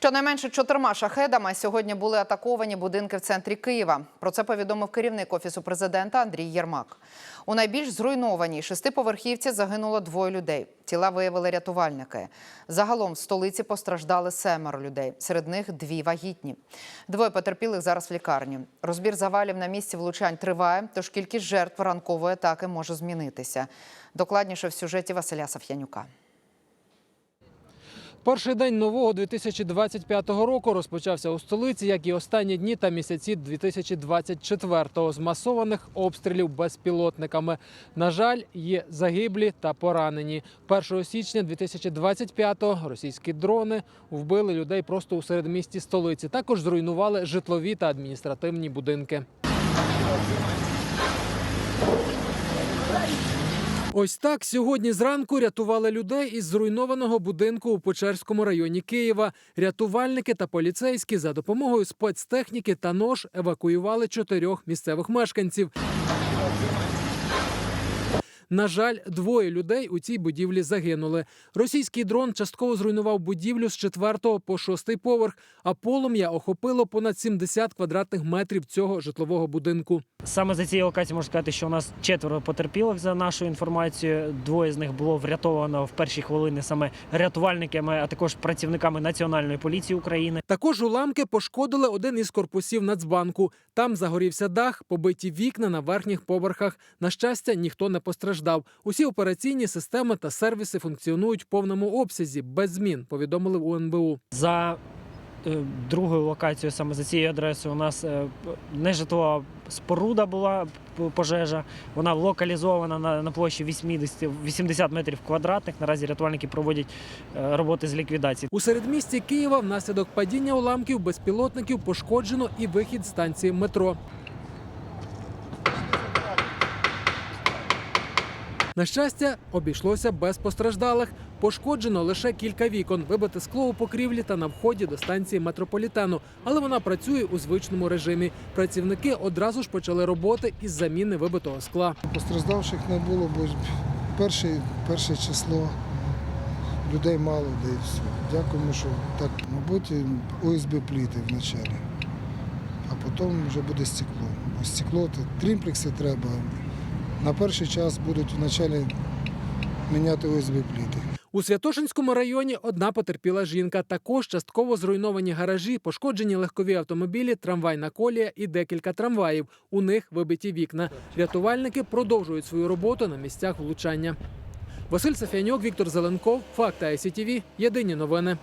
Щонайменше чотирма шахедами сьогодні були атаковані будинки в центрі Києва. Про це повідомив керівник офісу президента Андрій Єрмак. У найбільш зруйнованій шестиповерхівці загинуло двоє людей. Тіла виявили рятувальники. Загалом в столиці постраждали семеро людей. Серед них дві вагітні. Двоє потерпілих зараз в лікарні. Розбір завалів на місці влучань триває, тож кількість жертв ранкової атаки може змінитися. Докладніше в сюжеті Василя Саф'янюка. Перший день нового 2025 року розпочався у столиці, як і останні дні та місяці 2024-го з масованих обстрілів безпілотниками. На жаль, є загиблі та поранені. 1 січня 2025-го російські дрони вбили людей просто у середмісті столиці. Також зруйнували житлові та адміністративні будинки. Ось так сьогодні зранку рятували людей із зруйнованого будинку у Печерському районі Києва. Рятувальники та поліцейські за допомогою спецтехніки та нож евакуювали чотирьох місцевих мешканців. На жаль, двоє людей у цій будівлі загинули. Російський дрон частково зруйнував будівлю з 4 по 6 поверх, а полум'я охопило понад 70 квадратних метрів цього житлового будинку. Саме за цією локацією можу сказати, що у нас четверо потерпілих за нашою інформацією. Двоє з них було врятовано в перші хвилини саме рятувальниками, а також працівниками Національної поліції України. Також уламки пошкодили один із корпусів Нацбанку. Там загорівся дах, побиті вікна на верхніх поверхах. На щастя, ніхто не постраждав. Усі операційні системи та сервіси функціонують в повному обсязі без змін. Повідомили у НБУ. За е, другою локацією, саме за цією адресою, у нас е, нежитлова споруда була пожежа. Вона локалізована на, на площі 80, 80 метрів квадратних. Наразі рятувальники проводять е, роботи з ліквідації. У середмісті Києва внаслідок падіння уламків безпілотників пошкоджено і вихід станції метро. На щастя, обійшлося без постраждалих. Пошкоджено лише кілька вікон, вибите скло у покрівлі та на вході до станції метрополітену. Але вона працює у звичному режимі. Працівники одразу ж почали роботи із заміни вибитого скла. Постраждавших не було, бо перше, перше число людей мало, де все. Дякуємо, що так, мабуть, ОСБ пліти вначалі, а потім вже буде стекло. Бо стекло то трімплекси треба. На перший час будуть вначалі міняти ОСБ пліти. У Святошинському районі одна потерпіла жінка. Також частково зруйновані гаражі, пошкоджені легкові автомобілі, трамвайна колія і декілька трамваїв. У них вибиті вікна. Рятувальники продовжують свою роботу на місцях влучання. Василь Сафянюк, Віктор Зеленков, Факти ICTV. Єдині новини.